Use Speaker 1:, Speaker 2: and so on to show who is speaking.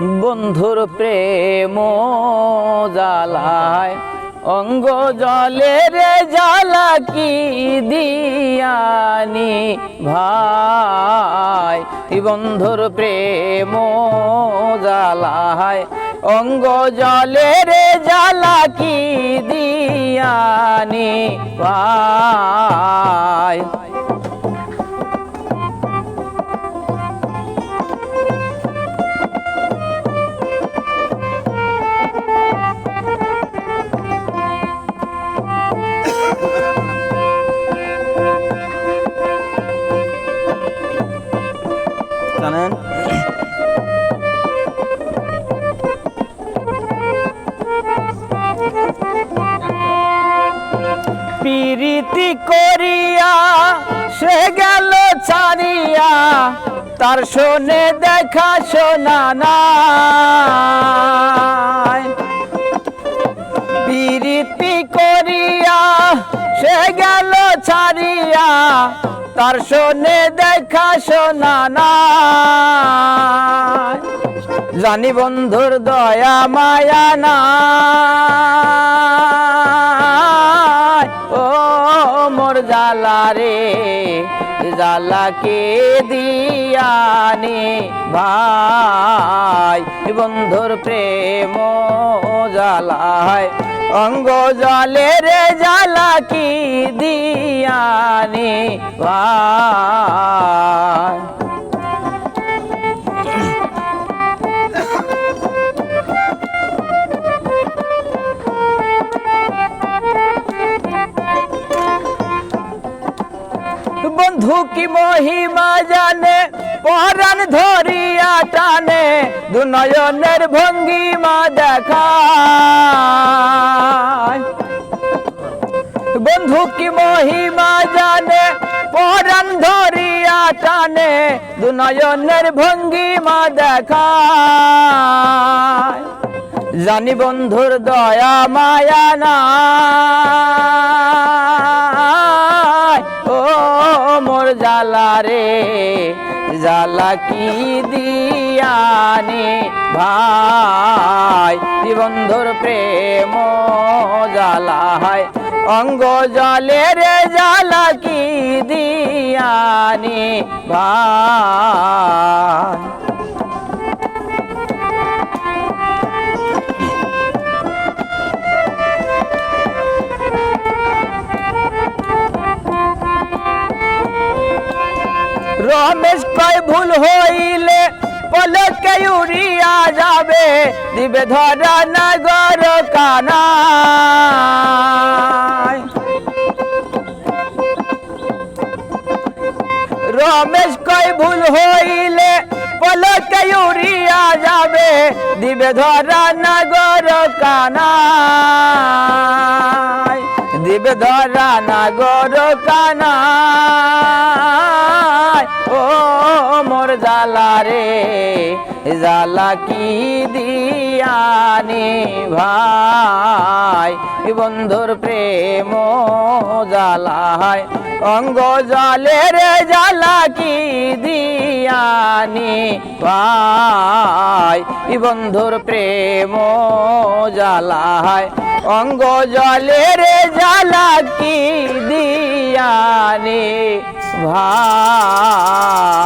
Speaker 1: বন্ধুর প্রেম জ্বালায়, অঙ্গ জলে রে জ্বালা কি দিয়ানি ভাই? বন্ধুর প্রেম জ্বালায়, অঙ্গ জলে রে জ্বালা কি দিয়ানি ভাই? প্রীতি করিয়া, সে গেল ছাড়িয়া। তার শোনে দেখা শোনা নাই। প্রীতি করিয়া, সে গেল ছাড়িয়া। তার শোনে দেখা শোনা নাই। জানি বন্ধুর দয়া, মায়া না মোর জালা রে জালা কে দিয়ানে ভাই। বন্ধুর প্রেম জালায় অঙ্গ জলে রে জালা কি দিয়ানে ভাই। বন্ধু কি মহিমা জানে, পরাণ ধরিয়া টানে দু নয়নের ভঙ্গিমা দেখা বন্ধু কি মহিমা জানে, পরাণ ধরিয়া টানে দু নয়নের ভঙ্গিমা দেখা জানি বন্ধুর দয়া, মায়া না জালা রে। জালা কি দিয়ানে ভাই? জীবন্ধুর প্রেম জালা হয়। অঙ্গ জলে রে জালা কি দিয়ানে ভাই? রমেশ কয় ভুল হইলে পলকে উড়িয়া যাবে, দিবে ধরা নগর কানায়। রমেশ কয় ভুল হইলে পলকে উড়িয়া যাবে, দিবে ধরা নগর কানায়। দিবে ধরা নগর কানায় ও মোর জালা রে জালা কি দিয়ানি ভাই? বন্ধুর প্রেম জালায় অঙ্গ জলে রে জালা কি দিয়ানি ভাই? এ বন্ধুর প্রেম জালায় অঙ্গ জলের জ্বালা কি দিয়ানি? ভাই